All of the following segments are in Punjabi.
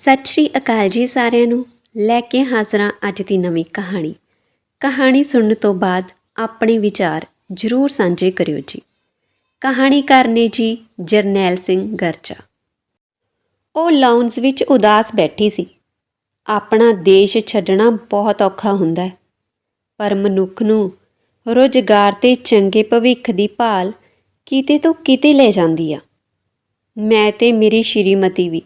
ਸਤਿ ਸ਼੍ਰੀ ਅਕਾਲ ਜੀ ਸਾਰਿਆਂ ਨੂੰ। ਲੈ ਕੇ ਹਾਜ਼ਰਾਂ ਅੱਜ ਦੀ ਨਵੀਂ ਕਹਾਣੀ। ਕਹਾਣੀ ਸੁਣਨ ਤੋਂ ਬਾਅਦ ਆਪਣੇ ਵਿਚਾਰ ਜ਼ਰੂਰ ਸਾਂਝੇ ਕਰਿਓ ਜੀ। ਕਹਾਣੀਕਾਰ ਨੇ ਜੀ ਜਰਨੈਲ ਸਿੰਘ ਗਰਚਾ ਉਹ ਲਾਉਂਜ ਵਿੱਚ ਉਦਾਸ ਬੈਠੀ ਸੀ। ਆਪਣਾ ਦੇਸ਼ ਛੱਡਣਾ ਬਹੁਤ ਔਖਾ ਹੁੰਦਾ ਹੈ। ਪਰ ਮਨੁੱਖ ਨੂੰ ਰੁਜ਼ਗਾਰ ਤੇ ਚੰਗੇ ਭਵਿੱਖ ਦੀ ਭਾਲ ਕਿਤੇ ਤੋਂ ਕਿਤੇ ਲੈ ਜਾਂਦੀ ਆ। ਮੈਂ ਤੇ ਮੇਰੀ ਸ਼੍ਰੀਮਤੀ ਵੀ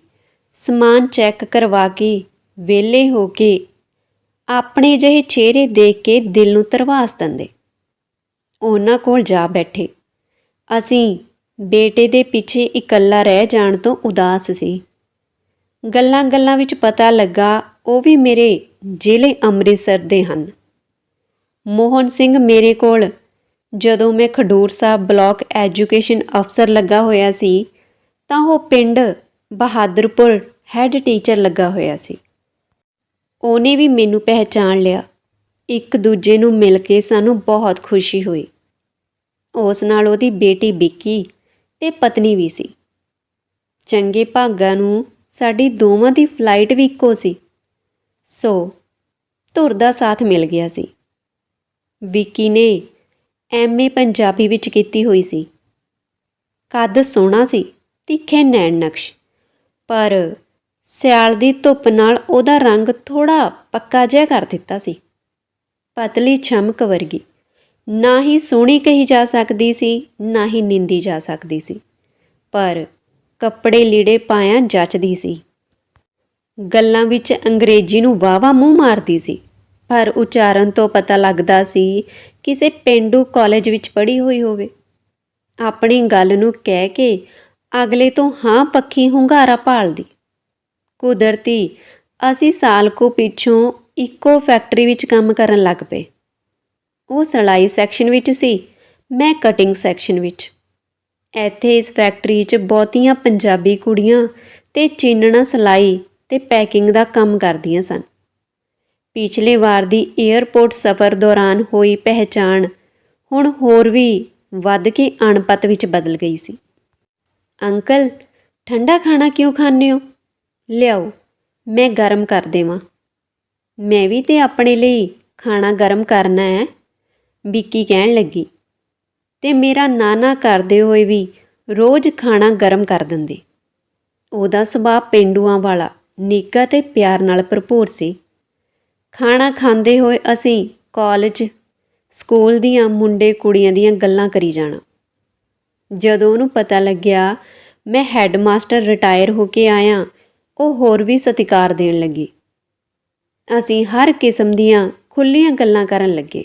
ਸਮਾਨ ਚੈੱਕ ਕਰਵਾ ਕੇ ਵਿਹਲੇ ਹੋ ਕੇ ਆਪਣੇ ਜਿਹੇ ਚਿਹਰੇ ਦੇਖ ਕੇ ਦਿਲ ਨੂੰ ਤਰਵਾਸ ਦਿੰਦੇ। ਉਹਨਾਂ ਕੋਲ ਜਾ ਬੈਠੇ। ਅਸੀਂ ਬੇਟੇ ਦੇ ਪਿੱਛੇ ਇਕੱਲਾ ਰਹਿ ਜਾਣ ਤੋਂ ਉਦਾਸ ਸੀ। ਗੱਲਾਂ-ਗੱਲਾਂ ਵਿੱਚ ਪਤਾ ਲੱਗਾ, ਉਹ ਵੀ ਮੇਰੇ ਜ਼ਿਲ੍ਹੇ ਅੰਮ੍ਰਿਤਸਰ ਦੇ ਹਨ। ਮੋਹਨ ਸਿੰਘ ਮੇਰੇ ਕੋਲ, ਜਦੋਂ ਮੈਂ ਖਡੂਰ ਸਾਹਿਬ ਬਲਾਕ ਐਜੂਕੇਸ਼ਨ ਅਫਸਰ ਲੱਗਾ ਹੋਇਆ ਸੀ, ਤਾਂ ਉਹ ਪਿੰਡ ਬਹਾਦਰਪੁਰ ਹੈੱਡ ਟੀਚਰ ਲੱਗਾ ਹੋਇਆ ਸੀ। ਉਹਨੇ ਵੀ ਮੈਨੂੰ ਪਹਿਚਾਣ ਲਿਆ। ਇੱਕ ਦੂਜੇ ਨੂੰ ਮਿਲ ਕੇ ਸਾਨੂੰ ਬਹੁਤ ਖੁਸ਼ੀ ਹੋਈ। ਉਸ ਨਾਲ ਉਹਦੀ ਬੇਟੀ ਵਿੱਕੀ ਤੇ ਪਤਨੀ ਵੀ ਸੀ। ਚੰਗੇ ਭਾਗਾਂ ਨੂੰ ਸਾਡੀ ਦੋਵਾਂ ਦੀ ਫਲਾਈਟ ਵੀ ਇੱਕੋ ਸੀ। ਸੋ ਧੁਰ ਦਾ ਸਾਥ ਮਿਲ ਗਿਆ ਸੀ। ਵਿੱਕੀ ਨੇ ਐਮਏ ਪੰਜਾਬੀ ਵਿੱਚ ਕੀਤੀ ਹੋਈ ਸੀ। ਕੱਦ ਸੋਹਣਾ ਸੀ, ਤਿੱਖੇ ਨੈਣ ਨਕਸ਼। ਪਰ ਸਿਆਲ ਦੀ ਧੁੱਪ ਨਾਲ ਉਹਦਾ ਰੰਗ ਥੋੜਾ ਪੱਕਾ ਜਿਹਾ ਕਰ ਦਿੱਤਾ ਸੀ। ਪਤਲੀ ਛਮਕ ਵਰਗੀ। ਨਾ ਹੀ ਸੋਹਣੀ ਕਹੀ ਜਾ ਸਕਦੀ ਸੀ, ਨਾ ਹੀ ਨਿੰਦੀ ਜਾ ਸਕਦੀ ਸੀ। ਪਰ ਕੱਪੜੇ ਲੀੜੇ ਪਾਇਆ ਜੱਚਦੀ ਸੀ। ਗੱਲਾਂ ਵਿੱਚ ਅੰਗਰੇਜ਼ੀ ਨੂੰ ਵਾਵਾ ਮੂੰਹ ਮਾਰਦੀ ਸੀ। ਪਰ ਉਚਾਰਨ ਤੋਂ ਪਤਾ ਲੱਗਦਾ ਸੀ ਕਿਸੇ ਪਿੰਡੂ ਕਾਲਜ ਵਿੱਚ ਪੜ੍ਹੀ ਹੋਈ ਹੋਵੇ। ਆਪਣੀ ਗੱਲ ਨੂੰ ਕਹਿ ਕੇ ਅਗਲੇ ਤੋਂ ਹਾਂ ਪੱਖੀ ਹੁੰਗਾਰਾ ਭਾਲਦੀ। ਕੁਦਰਤੀ, ਅਸੀਂ ਸਾਲ ਕੋ ਪਿੱਛੋਂ ਇੱਕੋ ਫੈਕਟਰੀ ਵਿੱਚ ਕੰਮ ਕਰਨ ਲੱਗ ਪਏ। ਉਹ ਸਲਾਈ ਸੈਕਸ਼ਨ ਵਿੱਚ ਸੀ, ਮੈਂ ਕਟਿੰਗ ਸੈਕਸ਼ਨ ਵਿੱਚ। ਇੱਥੇ ਇਸ ਫੈਕਟਰੀ 'ਚ ਬਹੁਤੀਆਂ ਪੰਜਾਬੀ ਕੁੜੀਆਂ ਤੇ ਚੀਨਣਾ ਸਲਾਈ ਤੇ ਪੈਕਿੰਗ ਦਾ ਕੰਮ ਕਰਦੀਆਂ ਸਨ। ਪਿਛਲੇ ਵਾਰ ਦੀ 에ਅਰਪੋਰਟ ਸਫ਼ਰ ਦੌਰਾਨ ਹੋਈ ਪਹਿਚਾਣ ਹੁਣ ਹੋਰ ਵੀ ਵੱਧ ਕੇ ਅਣਪਤ ਵਿੱਚ ਬਦਲ ਗਈ ਸੀ। ਅੰਕਲ, ਠੰਡਾ ਖਾਣਾ ਕਿਉਂ ਖਾਂਦੇ ਹੋ? ਲਿਆਓ, ਮੈਂ ਗਰਮ ਕਰ ਦੇਵਾਂ। ਮੈਂ ਵੀ ਤੇ ਆਪਣੇ ਲਈ ਖਾਣਾ ਗਰਮ ਕਰਨਾ ਹੈ, ਵਿੱਕੀ ਕਹਿਣ ਲੱਗੀ। ਤੇ ਮੇਰਾ ਨਾਨਾ ਕਰਦੇ ਹੋਏ ਵੀ ਰੋਜ਼ ਖਾਣਾ ਗਰਮ ਕਰ ਦਿੰਦੇ। ਉਹਦਾ ਸੁਭਾਅ ਪਿੰਡੂਆਂ ਵਾਲਾ, ਨਿੱਘਾ ਤੇ ਪਿਆਰ ਨਾਲ ਭਰਪੂਰ ਸੀ। ਖਾਣਾ ਖਾਂਦੇ ਹੋਏ ਅਸੀਂ ਕਾਲਜ ਸਕੂਲ ਦੀਆਂ ਮੁੰਡੇ ਕੁੜੀਆਂ ਦੀਆਂ ਗੱਲਾਂ ਕਰੀ ਜਾਣਾ। ਜਦੋਂ ਉਹਨੂੰ ਪਤਾ ਲੱਗਿਆ, ਮੈਂ ਹੈੱਡਮਾਸਟਰ ਰਿਟਾਇਰ ਹੋ ਕੇ ਆਇਆ, ਉਹ ਹੋਰ ਵੀ ਸਤਿਕਾਰ ਦੇਣ ਲੱਗੀ। ਅਸੀਂ ਹਰ ਕਿਸਮ ਦੀਆਂ ਖੁੱਲੀਆਂ ਗੱਲਾਂ ਕਰਨ ਲੱਗੇ।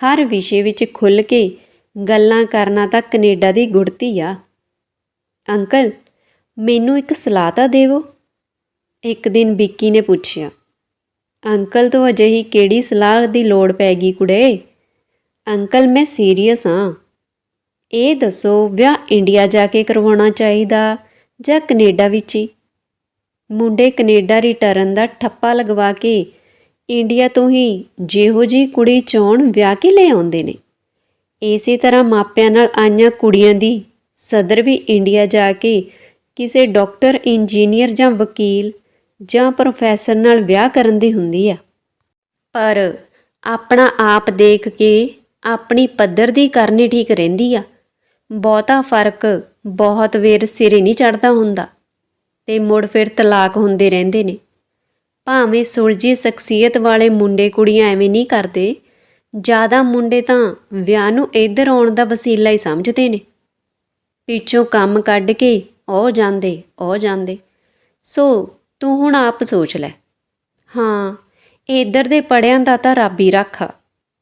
ਹਰ ਵਿਸ਼ੇ ਵਿੱਚ ਖੁੱਲ ਕੇ ਗੱਲਾਂ ਕਰਨਾ ਤਾਂ ਕੈਨੇਡਾ ਦੀ ਗੁੜਤੀ ਆ। ਅੰਕਲ, ਮੈਨੂੰ ਇੱਕ ਸਲਾਹ ਤਾਂ ਦੇਵੋ। ਇੱਕ ਦਿਨ ਵਿੱਕੀ ਨੇ ਪੁੱਛਿਆ, ਅੰਕਲ ਤੋਂ ਅਜਿਹੀ ਕਿਹੜੀ ਸਲਾਹ ਦੀ ਲੋੜ ਪੈ ਗਈ ਕੁੜੇ? ਅੰਕਲ, ਮੈਂ ਸੀਰੀਅਸ ਹਾਂ ਇਹ ਦੱਸੋ, ਵਿਆਹ ਇੰਡੀਆ ਜਾ ਕੇ ਕਰਵਾਉਣਾ ਚਾਹੀਦਾ ਜਾਂ ਕੈਨੇਡਾ ਵਿੱਚ ਹੀ? ਮੁੰਡੇ ਕੈਨੇਡਾ ਰਿਟਰਨ ਦਾ ਠੱਪਾ ਲਗਵਾ ਕੇ ਇੰਡੀਆ ਤੋਂ ਹੀ ਜਿਹੋ ਜੀ ਕੁੜੀ ਚਾਹਣ ਵਿਆਹ ਕੇ ਲੈ ਆਉਂਦੇ ਨੇ। ਇਸੇ ਤਰ੍ਹਾਂ ਮਾਪਿਆਂ ਨਾਲ ਆਈਆਂ ਕੁੜੀਆਂ ਦੀ ਸਦਰ ਵੀ ਇੰਡੀਆ ਜਾ ਕੇ ਕਿਸੇ ਡਾਕਟਰ, ਇੰਜੀਨੀਅਰ ਜਾਂ ਵਕੀਲ ਜਾਂ ਪ੍ਰੋਫੈਸਰ ਨਾਲ ਵਿਆਹ ਕਰਨ ਦੀ ਹੁੰਦੀ ਆ। ਪਰ ਆਪਣਾ ਆਪ ਦੇਖ ਕੇ ਆਪਣੀ ਪੱਧਰ ਦੀ ਕਰਨੀ ਠੀਕ ਰਹਿੰਦੀ ਆ। ਬਹੁਤਾ ਫ਼ਰਕ ਬਹੁਤ ਵੇਰ ਸਿਰੇ ਨਹੀਂ ਚੜਦਾ ਹੁੰਦਾ ਤੇ ਮੁੜ ਫਿਰ ਤਲਾਕ ਹੁੰਦੇ ਰਹਿੰਦੇ ਨੇ। ਭਾਵੇਂ ਸੁਲਝੀ ਸ਼ਖਸੀਅਤ ਵਾਲੇ ਮੁੰਡੇ ਕੁੜੀਆਂ ਐਵੇਂ ਨਹੀਂ ਕਰਦੇ, ਜ਼ਿਆਦਾ ਮੁੰਡੇ ਤਾਂ ਵਿਆਹ ਨੂੰ ਇੱਧਰ ਆਉਣ ਦਾ ਵਸੀਲਾ ਹੀ ਸਮਝਦੇ ਨੇ। ਪਿੱਛੋਂ ਕੰਮ ਕੱਢ ਕੇ ਉਹ ਜਾਂਦੇ ਉਹ ਜਾਂਦੇ। ਸੋ ਤੂੰ ਹੁਣ ਆਪ ਸੋਚ ਲੈ। ਹਾਂ, ਇੱਧਰ ਦੇ ਪੜਿਆਂ ਦਾ ਤਾਂ ਰੱਬ ਹੀ ਰੱਖਾ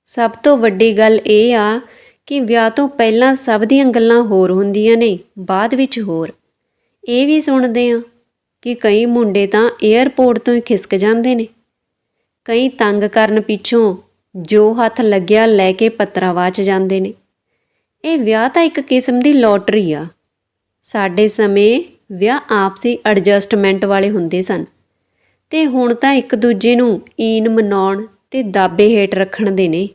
ਸਭ ਤੋਂ ਵੱਡੀ ਗੱਲ ਇਹ ਆ ਕਿ ਵਿਆਹ ਤੋਂ ਪਹਿਲਾਂ ਸਭ ਦੀਆਂ ਗੱਲਾਂ ਹੋਰ ਹੁੰਦੀਆਂ ਨੇ, ਬਾਅਦ ਵਿੱਚ ਹੋਰ। ਇਹ ਵੀ ਸੁਣਦੇ ਆ ਕਿ ਕਈ ਮੁੰਡੇ ਤਾਂ 에ਅਰਪੋਰਟ ਤੋਂ ਹੀ ਖਿਸਕ ਜਾਂਦੇ ਨੇ। ਕਈ ਤੰਗ ਕਰਨ ਪਿੱਛੋਂ ਜੋ ਹੱਥ ਲੱਗਿਆ ਲੈ ਕੇ ਪੱਤਰਾਵਾਚ ਜਾਂਦੇ ਨੇ। ਇਹ ਵਿਆਹ ਤਾਂ ਇੱਕ ਕਿਸਮ ਦੀ ਲੋਟਰੀ ਆ। ਸਾਡੇ ਸਮੇਂ ਵਿਆਹ ਆਪਸੀ ਐਡਜਸਟਮੈਂਟ ਵਾਲੇ ਹੁੰਦੇ ਸਨ। ਤੇ ਹੁਣ ਤਾਂ ਇੱਕ ਦੂਜੇ ਨੂੰ ਈਨ ਮਨਾਉਣ ਤੇ ਦਾਬੇ ਹੇਠ ਰੱਖਣ ਦੇ ਨੇ।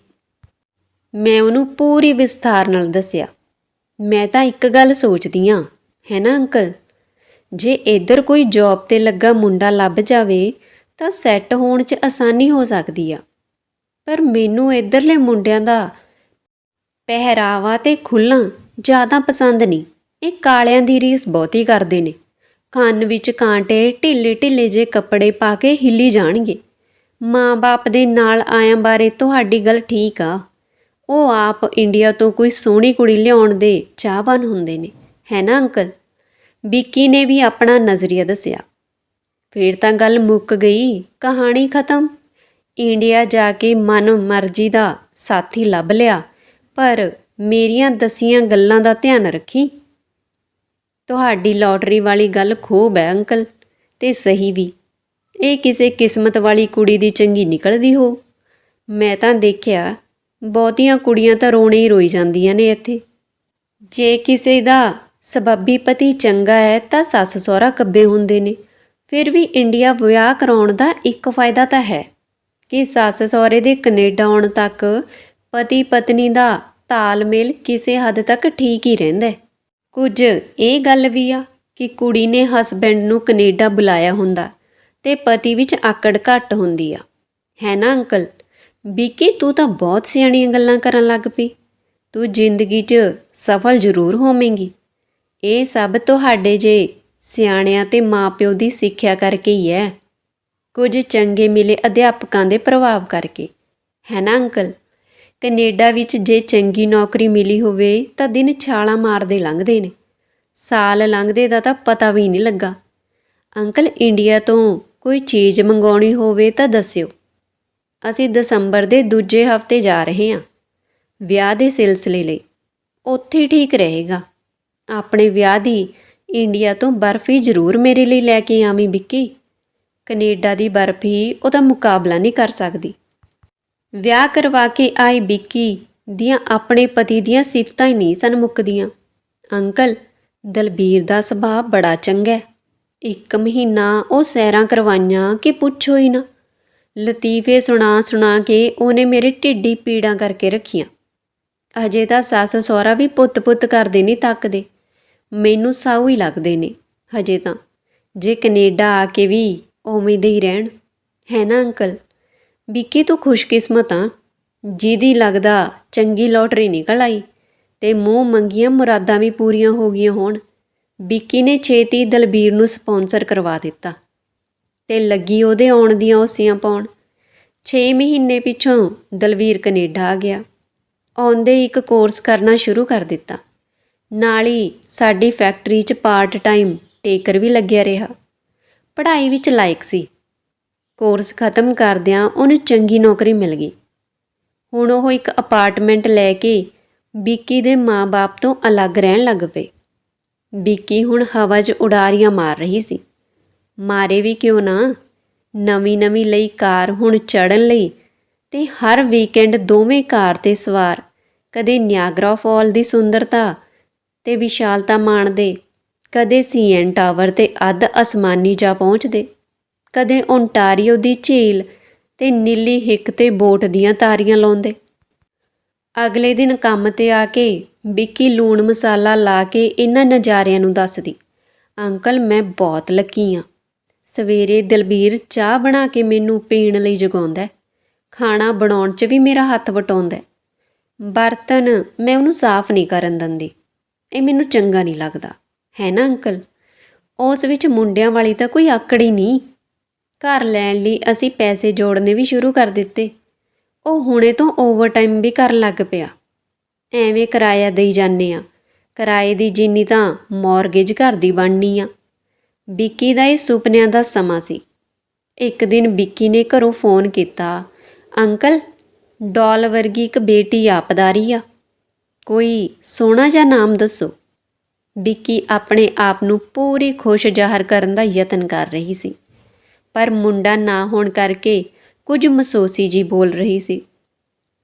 ਮੈਂ ਉਹਨੂੰ ਪੂਰੀ ਵਿਸਥਾਰ ਨਾਲ ਦੱਸਿਆ। ਮੈਂ ਤਾਂ ਇੱਕ ਗੱਲ ਸੋਚਦੀ ਆ ਹੈ ਨਾ ਅੰਕਲ? ਜੇ ਇੱਧਰ ਕੋਈ ਜੌਬ ਤੇ ਲੱਗਾ ਮੁੰਡਾ ਲੱਭ ਜਾਵੇ, ਤਾਂ ਸੈੱਟ ਹੋਣ 'ਚ ਆਸਾਨੀ ਹੋ ਸਕਦੀ ਆ। ਪਰ ਮੈਨੂੰ ਇੱਧਰਲੇ ਮੁੰਡਿਆਂ ਦਾ ਪਹਿਰਾਵਾ ਤੇ ਖੁੱਲ੍ਹਾਂ ਜ਼ਿਆਦਾ ਪਸੰਦ ਨਹੀਂ। ਇਹ ਕਾਲਿਆਂ ਦੀ ਰੀਸ ਬਹੁਤੀ ਕਰਦੇ ਨੇ। ਕੰਨ ਵਿੱਚ ਕਾਂਟੇ ਢਿੱਲੇ ਢਿੱਲੇ ਜੇ ਕੱਪੜੇ ਪਾ ਕੇ ਹਿੱਲੀ ਜਾਣਗੇ। ਮਾਂ-ਬਾਪ ਦੇ ਨਾਲ ਆਇਆਂ ਬਾਰੇ ਤੁਹਾਡੀ ਗੱਲ ਠੀਕ ਆ। ਉਹ ਆਪ ਇੰਡੀਆ ਤੋਂ ਕੋਈ ਸੋਹਣੀ ਕੁੜੀ ਲਿਆਉਣ ਦੇ ਚਾਹਵਾਨ ਹੁੰਦੇ ਨੇ, ਹੈ ਨਾ ਅੰਕਲ? ਵਿੱਕੀ ਨੇ ਵੀ ਆਪਣਾ ਨਜ਼ਰੀਆ ਦੱਸਿਆ। ਫਿਰ ਤਾਂ ਗੱਲ ਮੁੱਕ ਗਈ, ਕਹਾਣੀ ਖਤਮ। ਇੰਡੀਆ ਜਾ ਕੇ ਮਨ ਮਰਜ਼ੀ ਦਾ ਸਾਥੀ ਲੱਭ ਲਿਆ, ਪਰ ਮੇਰੀਆਂ ਦਸੀਆਂ ਗੱਲਾਂ ਦਾ ਧਿਆਨ ਰੱਖੀ। ਤੁਹਾਡੀ ਲੋਟਰੀ ਵਾਲੀ ਗੱਲ ਖੂਬ ਹੈ ਅੰਕਲ, ਤੇ ਸਹੀ ਵੀ। ਇਹ ਕਿਸੇ ਕਿਸਮਤ ਵਾਲੀ ਕੁੜੀ ਦੀ ਚੰਗੀ ਨਿਕਲਦੀ ਹੋ। ਮੈਂ ਤਾਂ ਦੇਖਿਆ ਬਹੁਤੀਆਂ ਕੁੜੀਆਂ ਤਾਂ ਰੋਣੇ ਹੀ ਰੋਈ ਜਾਂਦੀਆਂ ਨੇ ਇੱਥੇ। ਜੇ ਕਿਸੇ ਦਾ ਸਬੱਬੀ ਪਤੀ ਚੰਗਾ ਹੈ ਤਾਂ ਸੱਸ ਸਹੁਰਾ ਕੱਬੇ ਹੁੰਦੇ ਨੇ। ਫਿਰ ਵੀ ਇੰਡੀਆ ਵਿਆਹ ਕਰਾਉਣ ਦਾ ਇੱਕ ਫਾਇਦਾ ਤਾਂ ਹੈ ਕਿ ਸੱਸ ਸਹੁਰੇ ਦੇ ਕੈਨੇਡਾ ਆਉਣ ਤੱਕ ਪਤੀ ਪਤਨੀ ਦਾ ਤਾਲਮੇਲ ਕਿਸੇ ਹੱਦ ਤੱਕ ਠੀਕ ਹੀ ਰਹਿੰਦਾ ਹੈ। ਕੁਝ ਇਹ ਗੱਲ ਵੀ ਆ ਕਿ ਕੁੜੀ ਨੇ ਹਸਬੈਂਡ ਨੂੰ ਕੈਨੇਡਾ ਬੁਲਾਇਆ ਹੁੰਦਾ ਤੇ ਪਤੀ ਵਿੱਚ ਆਕੜ ਘੱਟ ਹੁੰਦੀ ਆ। ਹੈ ਨਾ ਅੰਕਲ? ਬੀਕੀ, ਤੂੰ ਤਾਂ ਬਹੁਤ ਸਿਆਣੀਆਂ ਗੱਲਾਂ ਕਰਨ ਲੱਗ ਪਈ। ਤੂੰ ਜ਼ਿੰਦਗੀ 'ਚ ਸਫਲ ਜ਼ਰੂਰ ਹੋਵੇਂਗੀ। ਇਹ ਸਭ ਤੁਹਾਡੇ ਜੇ ਸਿਆਣਿਆਂ ਤੇ ਮਾਪਿਓ ਦੀ ਸਿੱਖਿਆ ਕਰਕੇ ਹੀ ਹੈ। ਕੁਝ ਚੰਗੇ ਮਿਲੇ ਅਧਿਆਪਕਾਂ ਦੇ ਪ੍ਰਭਾਵ ਕਰਕੇ। ਹੈ ਨਾ ਅੰਕਲ? ਕੈਨੇਡਾ ਵਿੱਚ ਜੇ ਚੰਗੀ ਨੌਕਰੀ ਮਿਲੀ ਹੋਵੇ ਤਾਂ ਦਿਨ ਛਾਲਾਂ ਮਾਰਦੇ ਲੰਘਦੇ ਨੇ। ਸਾਲ ਲੰਘਦੇ ਦਾ ਤਾਂ ਪਤਾ ਵੀ ਨਹੀਂ ਲੱਗਾ। ਅੰਕਲ, ਇੰਡੀਆ ਤੋਂ ਕੋਈ ਚੀਜ਼ ਮੰਗਾਉਣੀ ਹੋਵੇ ਤਾਂ ਦੱਸਿਓ। ਅਸੀਂ ਦਸੰਬਰ ਦੇ ਦੂਜੇ ਹਫ਼ਤੇ ਜਾ ਰਹੇ ਹਾਂ। ਵਿਆਹ ਦੇ ਸਿਲਸਿਲੇ ਲਈ। ਉੱਥੇ ਠੀਕ ਰਹੇਗਾ। ਆਪਣੇ ਵਿਆਹ ਦੀ ਇੰਡੀਆ ਤੋਂ ਬਰਫੀ ਜ਼ਰੂਰ ਮੇਰੇ ਲਈ ਲੈ ਕੇ ਆਵੀਂ ਵਿੱਕੀ। ਕੈਨੇਡਾ ਦੀ ਬਰਫੀ ਉਹਦਾ ਮੁਕਾਬਲਾ ਨਹੀਂ ਕਰ ਸਕਦੀ। ਵਿਆਹ ਕਰਵਾ ਕੇ ਆਈ ਵਿੱਕੀ ਦੀਆਂ ਆਪਣੇ ਪਤੀ ਦੀਆਂ ਸਿਫਤਾਂ ਹੀ ਨਹੀਂ ਸਨ ਮੁੱਕਦੀਆਂ। ਅੰਕਲ, ਦਲਬੀਰ ਦਾ ਸੁਭਾਅ ਬੜਾ ਚੰਗਾ ਹੈ। ਇੱਕ ਮਹੀਨਾ ਉਹ ਸੈਰਾਂ ਕਰਵਾਈਆਂ ਕਿ ਪੁੱਛੋ ਹੀ ਨਾ। ਲਤੀਫੇ ਸੁਣਾ ਸੁਣਾ ਕੇ ਉਹਨੇ ਮੇਰੇ ਢਿੱਡੀ ਪੀੜਾਂ ਕਰਕੇ ਰੱਖੀਆਂ। ਅਜੇ ਤਾਂ ਸੱਸ ਸਹੁਰਾ ਵੀ ਪੁੱਤ-ਪੁੱਤ ਕਰਦੇ ਨਹੀਂ ਤੱਕਦੇ। ਮੈਨੂੰ ਸਾਊ ਹੀ ਲੱਗਦੇ ਨੇ ਹਜੇ ਤਾਂ। ਜੇ ਕੈਨੇਡਾ ਆ ਕੇ ਵੀ ਉਵੇਂ ਦੇ ਹੀ ਰਹਿਣ। ਹੈ ਨਾ ਅੰਕਲ? ਵਿੱਕੀ ਤੂੰ ਖੁਸ਼ਕਿਸਮਤ ਆ? ਜਿਹਦੀ ਲੱਗਦਾ ਚੰਗੀ ਲੋਟਰੀ ਨਿਕਲ ਆਈ ਤੇ ਮੂੰਹ ਮੰਗੀਆਂ ਮੁਰਾਦਾਂ ਵੀ ਪੂਰੀਆਂ ਹੋ ਗਈਆਂ ਹੋਣ। ਵਿੱਕੀ ਨੇ ਛੇਤੀ ਦਲਬੀਰ ਨੂੰ ਸਪਾਂਸਰ ਕਰਵਾ ਦਿੱਤਾ। ਤੇ ਲੱਗੀ ਉਹਦੇ ਆਉਣ ਦੀਆਂ ਔਸੀਆਂ ਪਾਉਣ। 6 ਮਹੀਨੇ ਪਿੱਛੋਂ ਦਲਵੀਰ ਕੈਨੇਡਾ ਆ ਗਿਆ। ਆਉਂਦੇ ਇੱਕ ਕੋਰਸ ਕਰਨਾ ਸ਼ੁਰੂ ਕਰ ਦਿੱਤਾ। ਨਾਲ ਹੀ ਸਾਡੀ ਫੈਕਟਰੀ 'ਚ ਪਾਰਟ ਟਾਈਮ ਟੇਕਰ ਵੀ ਲੱਗਿਆ ਰਿਹਾ। ਪੜ੍ਹਾਈ ਵਿੱਚ ਲਾਇਕ ਸੀ। ਕੋਰਸ ਖਤਮ ਕਰਦਿਆਂ ਉਹਨੂੰ ਚੰਗੀ ਨੌਕਰੀ ਮਿਲ ਗਈ। ਹੁਣ ਉਹ ਇੱਕ ਅਪਾਰਟਮੈਂਟ ਲੈ ਕੇ ਵਿੱਕੀ ਦੇ ਮਾਂ-ਬਾਪ ਤੋਂ ਅਲੱਗ ਰਹਿਣ ਲੱਗ ਪਏ। ਵਿੱਕੀ ਹੁਣ ਹਵਾ 'ਚ ਉਡਾਰੀਆਂ ਮਾਰ ਰਹੀ ਸੀ। ਮਾਰੇ ਵੀ ਕਿਉਂ ਨਾ? ਨਵੀਂ ਨਵੀਂ ਲਈ ਕਾਰ ਹੁਣ ਚੜਨ ਲਈ ਤੇ ਹਰ ਵੀਕਐਂਡ ਦੋਵੇਂ ਕਾਰ ਤੇ ਸਵਾਰ। ਕਦੇ ਨਿਆਗਰਾ ਫਾਲ ਦੀ ਸੁੰਦਰਤਾ ਤੇ ਵਿਸ਼ਾਲਤਾ ਮਾਣਦੇ, ਕਦੇ ਸੀਐਨ ਟਾਵਰ ਤੇ ਅੱਧ ਅਸਮਾਨੀ ਜਾ ਪਹੁੰਚਦੇ, ਕਦੇ ਓਨਟਾਰੀਓ ਦੀ ਝੀਲ ਤੇ ਨੀਲੀ ਹਿੱਕ ਤੇ ਬੋਟ ਦੀਆਂ ਤਾਰੀਆਂ ਲਾਉਂਦੇ। ਅਗਲੇ ਦਿਨ ਕੰਮ ਤੇ ਆ ਕੇ ਵਿੱਕੀ ਲੂਣ ਮਸਾਲਾ ਲਾ ਕੇ ਇਹਨਾਂ ਨਜ਼ਾਰਿਆਂ ਨੂੰ ਦੱਸਦੀ, ਅੰਕਲ, ਮੈਂ ਬਹੁਤ ਲੱਕੀ ਆ। ਸਵੇਰੇ ਦਲਬੀਰ ਚਾਹ ਬਣਾ ਕੇ ਮੈਨੂੰ ਪੀਣ ਲਈ ਜਗਾਉਂਦਾ ਖਾਣਾ ਬਣਾਉਣ 'ਚ ਵੀ ਮੇਰਾ ਹੱਥ ਵਟਾਉਂਦਾ ਬਰਤਨ ਮੈਂ ਉਹਨੂੰ ਸਾਫ਼ ਨਹੀਂ ਕਰਨ ਦਿੰਦੀ। ਇਹ ਮੈਨੂੰ ਚੰਗਾ ਨਹੀਂ ਲੱਗਦਾ। ਹੈ ਨਾ ਅੰਕਲ? ਉਸ ਵਿੱਚ ਮੁੰਡਿਆਂ ਵਾਲੀ ਤਾਂ ਕੋਈ ਆਕੜ ਹੀ ਨਹੀਂ। ਘਰ ਲੈਣ ਲਈ ਅਸੀਂ ਪੈਸੇ ਜੋੜਨੇ ਵੀ ਸ਼ੁਰੂ ਕਰ ਦਿੱਤੇ। ਉਹ ਹੁਣੇ ਤੋਂ ਓਵਰਟਾਈਮ ਵੀ ਕਰਨ ਲੱਗ ਪਿਆ। ਐਵੇਂ ਕਿਰਾਇਆ ਦੇਈ ਜਾਂਦੇ ਆ ਕਿਰਾਏ ਦੀ ਜਿੰਨੀ ਤਾਂ ਮੌਰਗੇਜ ਘਰ ਦੀ ਬਣਨੀ ਆ। ਵਿੱਕੀ ਦਾ ਇਹ ਸੁਪਨਿਆਂ ਦਾ ਸਮਾਂ ਸੀ। ਇੱਕ ਦਿਨ ਵਿੱਕੀ ਨੇ ਘਰੋਂ ਫੋਨ ਕੀਤਾ, ਅੰਕਲ, ਡੋਲ ਵਰਗੀ ਇੱਕ ਬੇਟੀ ਆਪਦਾਰੀ ਆ। ਕੋਈ ਸੋਹਣਾ ਜਿਹਾ ਨਾਮ ਦੱਸੋ। ਵਿੱਕੀ ਆਪਣੇ ਆਪ ਨੂੰ ਪੂਰੀ ਖੁਸ਼ ਜ਼ਾਹਰ ਕਰਨ ਦਾ ਯਤਨ ਕਰ ਰਹੀ ਸੀ। ਪਰ ਮੁੰਡਾ ਨਾ ਹੋਣ ਕਰਕੇ ਕੁਝ ਮਸੋਸੀ ਜੀ ਬੋਲ ਰਹੀ ਸੀ।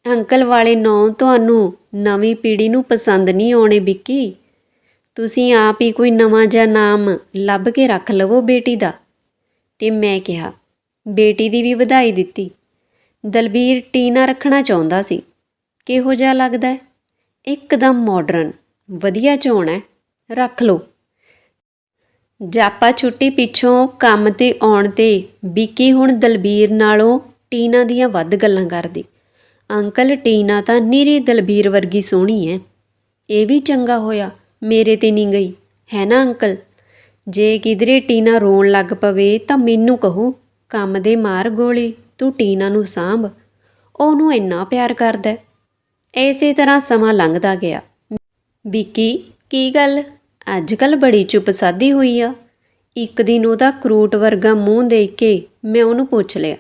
ਅੰਕਲ, ਵਾਲੇ ਨਾਂ ਤੁਹਾਨੂੰ ਨਵੀਂ ਪੀੜ੍ਹੀ ਨੂੰ ਪਸੰਦ ਨਹੀਂ ਆਉਣੇ ਵਿੱਕੀ ਤੁਸੀਂ ਆਪ ਹੀ ਕੋਈ ਨਵਾਂ ਜਿਹਾ ਨਾਮ ਲੱਭ ਕੇ ਰੱਖ ਲਵੋ ਬੇਟੀ ਦਾ। ਤੇ ਮੈਂ ਕਿਹਾ, ਬੇਟੀ ਦੀ ਵੀ ਵਧਾਈ ਦਿੱਤੀ। ਦਲਬੀਰ ਟੀਨਾ ਰੱਖਣਾ ਚਾਹੁੰਦਾ ਸੀ। ਕਿਹੋ ਜਿਹਾ ਲੱਗਦਾ ਹੈ? ਇੱਕਦਮ ਮਾਡਰਨ ਵਧੀਆ ਚੋਣ ਹੈ। ਰੱਖ ਲਓ। ਜਾਪਾ ਛੁੱਟੀ ਪਿੱਛੋਂ ਕੰਮ ਤੇ ਆਉਣ ਤੇ ਵਿੱਕੀ ਹੁਣ ਦਲਬੀਰ ਨਾਲੋਂ ਟੀਨਾ ਦੀਆਂ ਵੱਧ ਗੱਲਾਂ ਕਰਦੀ। ਅੰਕਲ, ਟੀਨਾ ਤਾਂ ਨੀਰੀ ਦਲਬੀਰ ਵਰਗੀ ਸੋਹਣੀ ਐ ਇਹ ਵੀ ਚੰਗਾ ਹੋਇਆ। ਮੇਰੇ ਤੇ ਨਹੀਂ ਗਈ। ਹੈ ਨਾ ਅੰਕਲ? ਜੇ ਕਿਧਰੇ ਟੀਨਾ ਰੋਣ ਲੱਗ ਪਵੇ ਤਾਂ ਮੈਨੂੰ ਕਹੂ, ਕੰਮ ਦੇ ਮਾਰ ਗੋਲੀ, ਤੂੰ ਟੀਨਾ ਨੂੰ ਸਾਂਭ। ਉਹਨੂੰ ਇੰਨਾ ਪਿਆਰ ਕਰਦਾ ਹੈ। ਇਸੇ ਤਰ੍ਹਾਂ ਸਮਾਂ ਲੰਘਦਾ ਗਿਆ। ਵਿੱਕੀ, ਕੀ ਗੱਲ? ਅੱਜ ਕੱਲ ਬੜੀ ਚੁੱਪ ਸਾਦੀ ਹੋਈ ਆ। ਇੱਕ ਦਿਨ ਉਹਦਾ ਕਰੂਟ ਵਰਗਾ ਮੂੰਹ ਦੇਖ ਕੇ ਮੈਂ ਉਹਨੂੰ ਪੁੱਛ ਲਿਆ।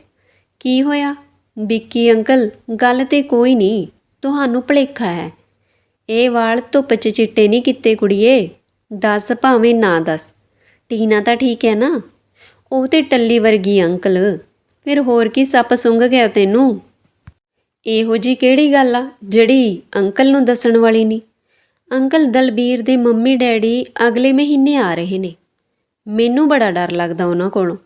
ਕੀ ਹੋਇਆ? ਵਿੱਕੀ, ਅੰਕਲ, ਗੱਲ ਤੇ ਕੋਈ ਨਹੀਂ। ਤੁਹਾਨੂੰ ਭੁਲੇਖਾ ਹੈ। ਇਹ ਵਾਲ ਧੁੱਪ 'ਚ ਚਿੱਟੇ ਨਹੀਂ ਕੀਤੇ ਕੁੜੀਏ। ਦੱਸ ਭਾਵੇਂ ਨਾ ਦੱਸ। ਟੀਨਾ ਤਾਂ ਠੀਕ ਹੈ ਨਾ? ਉਹ ਤੇ ਟੱਲੀ ਵਰਗੀ ਅੰਕਲ। ਫਿਰ ਹੋਰ ਕੀ ਸੱਪ ਸੁੰਘ ਗਿਆ ਤੈਨੂੰ? ਇਹੋ ਜੀ ਕਿਹੜੀ ਗੱਲ ਆ ਜਿਹੜੀ ਅੰਕਲ ਨੂੰ ਦੱਸਣ ਵਾਲੀ ਨਹੀਂ? ਅੰਕਲ ਦਲਬੀਰ ਦੇ ਮੰਮੀ ਡੈਡੀ ਅਗਲੇ ਮਹੀਨੇ ਆ ਰਹੇ ਨੇ। ਮੈਨੂੰ ਬੜਾ ਡਰ ਲੱਗਦਾ ਉਹਨਾਂ ਕੋਲੋਂ।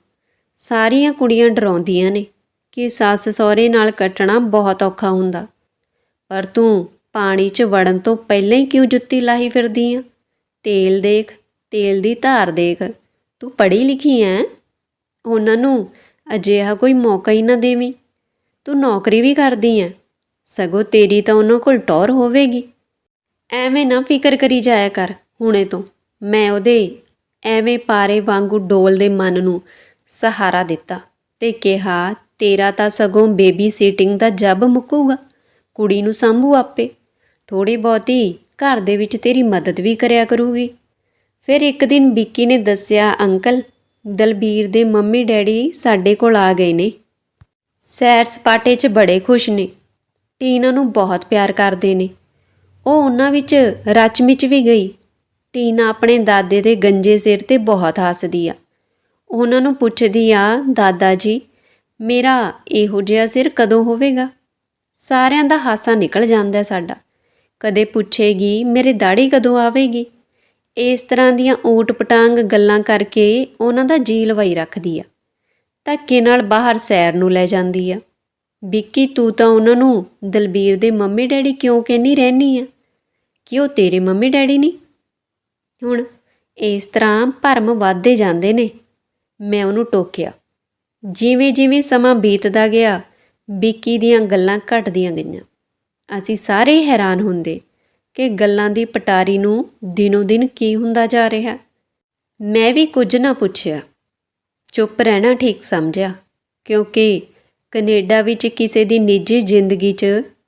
ਸਾਰੀਆਂ ਕੁੜੀਆਂ ਡਰਾਉਂਦੀਆਂ ਨੇ ਕਿ ਸੱਸ ਸਹੁਰੇ ਨਾਲ ਕੱਟਣਾ ਬਹੁਤ ਔਖਾ ਹੁੰਦਾ। ਪਰ ਤੂੰ ਪਾਣੀ 'ਚ ਵੜਨ ਤੋਂ ਪਹਿਲਾਂ ਹੀ ਕਿਉਂ ਜੁੱਤੀ ਲਾਹੀ ਫਿਰਦੀ ਆ? ਤੇਲ ਦੇਖ, ਤੇਲ ਦੀ ਧਾਰ ਦੇਖ। ਤੂੰ ਪੜ੍ਹੀ ਲਿਖੀ ਐ ਉਹਨਾਂ ਨੂੰ ਅਜਿਹਾ ਕੋਈ ਮੌਕਾ ਹੀ ਨਾ ਦੇਵੀਂ। ਤੂੰ ਨੌਕਰੀ ਵੀ ਕਰਦੀ ਐ ਸਗੋਂ ਤੇਰੀ ਤਾਂ ਉਹਨਾਂ ਕੋਲ ਟੌਰ ਹੋਵੇਗੀ। ਐਵੇਂ ਨਾ ਫਿਕਰ ਕਰੀ ਜਾਇਆ ਕਰ ਹੁਣੇ ਤੋਂ। ਮੈਂ ਉਹਦੇ ਐਵੇਂ ਪਾਰੇ ਵਾਂਗੂ ਡੋਲ ਦੇ ਮਨ ਨੂੰ ਸਹਾਰਾ ਦਿੱਤਾ ਤੇ ਕਿਹਾ, ਤੇਰਾ ਤਾਂ ਸਗੋਂ ਬੇਬੀ ਸੀਟਿੰਗ ਦਾ ਜੱਬ ਮੁੱਕੂਗਾ। ਕੁੜੀ ਨੂੰ ਸੰਭੂ ਆਪੇ। ਥੋੜੀ ਬਹੁਤੀ ਘਰ ਦੇ ਵਿੱਚ ਤੇਰੀ ਮਦਦ ਵੀ ਕਰਿਆ ਕਰੂਗੀ। ਫਿਰ ਇੱਕ ਦਿਨ ਵਿੱਕੀ ਨੇ ਦੱਸਿਆ, ਅੰਕਲ, ਦਲਬੀਰ ਦੇ ਮੰਮੀ ਡੈਡੀ ਸਾਡੇ ਕੋਲ ਆ ਗਏ ਨੇ। ਸੈਰ ਸਪਾਟੇ 'ਚ ਬੜੇ ਖੁਸ਼ ਨੇ। ਟੀਨਾ ਨੂੰ ਬਹੁਤ ਪਿਆਰ ਕਰਦੇ ਨੇ। ਉਹ ਉਹਨਾਂ ਵਿੱਚ ਰਚਮਿਚ ਵੀ ਗਈ। ਟੀਨਾ ਆਪਣੇ ਦਾਦੇ ਦੇ ਗੰਜੇ ਸਿਰ ਤੇ ਬਹੁਤ ਹੱਸਦੀ ਆ। ਉਹਨਾਂ ਨੂੰ ਪੁੱਛਦੀ ਆ, ਦਾਦਾ ਜੀ, ਮੇਰਾ ਇਹੋ ਜਿਹਾ ਸਿਰ ਕਦੋਂ ਹੋਵੇਗਾ? ਸਾਰਿਆਂ ਦਾ ਹਾਸਾ ਨਿਕਲ ਜਾਂਦਾ ਸਾਡਾ। ਕਦੇ ਪੁੱਛੇਗੀ, ਮੇਰੇ ਦਾੜੀ ਕਦੋਂ ਆਵੇਗੀ? ਇਸ ਤਰ੍ਹਾਂ ਦੀਆਂ ਊਟ ਪਟਾਂਗ ਗੱਲਾਂ ਕਰਕੇ ਉਹਨਾਂ ਦਾ ਜੀ ਲਵਾਈ ਰੱਖਦੀ ਆ। ਧੱਕੇ ਨਾਲ ਬਾਹਰ ਸੈਰ ਨੂੰ ਲੈ ਜਾਂਦੀ ਆ। ਵਿੱਕੀ, ਤੂੰ ਤਾਂ ਉਹਨਾਂ ਨੂੰ ਦਲਬੀਰ ਦੇ ਮੰਮੀ ਡੈਡੀ ਕਿਉਂ ਕਹਿੰਦੀ ਰਹਿਨੀ ਆ? ਕਿ ਉਹ ਤੇਰੇ ਮੰਮੀ ਡੈਡੀ ਨਹੀਂ ਹੁਣ ਇਸ ਤਰ੍ਹਾਂ ਭਰਮ ਵੱਧਦੇ ਜਾਂਦੇ ਨੇ। ਮੈਂ ਉਹਨੂੰ ਟੋਕਿਆ। ਜਿਵੇਂ ਜਿਵੇਂ ਸਮਾਂ ਬੀਤਦਾ ਗਿਆ, ਵਿੱਕੀ ਦੀਆਂ ਗੱਲਾਂ ਘਟਦੀਆਂ ਗਈਆਂ। ਅਸੀਂ ਸਾਰੇ ਹੈਰਾਨ ਹੁੰਦੇ ਕਿ ਗੱਲਾਂ ਦੀ ਪਟਾਰੀ ਨੂੰ ਦਿਨੋ ਦਿਨ ਕੀ ਹੁੰਦਾ ਜਾ ਰਿਹਾ। ਮੈਂ ਵੀ ਕੁਝ ਨਾ ਪੁੱਛਿਆ। ਚੁੱਪ ਰਹਿਣਾ ਠੀਕ ਸਮਝਿਆ, ਕਿਉਂਕਿ ਕੈਨੇਡਾ ਵਿੱਚ ਕਿਸੇ ਦੀ ਨਿੱਜੀ ਜ਼ਿੰਦਗੀ 'ਚ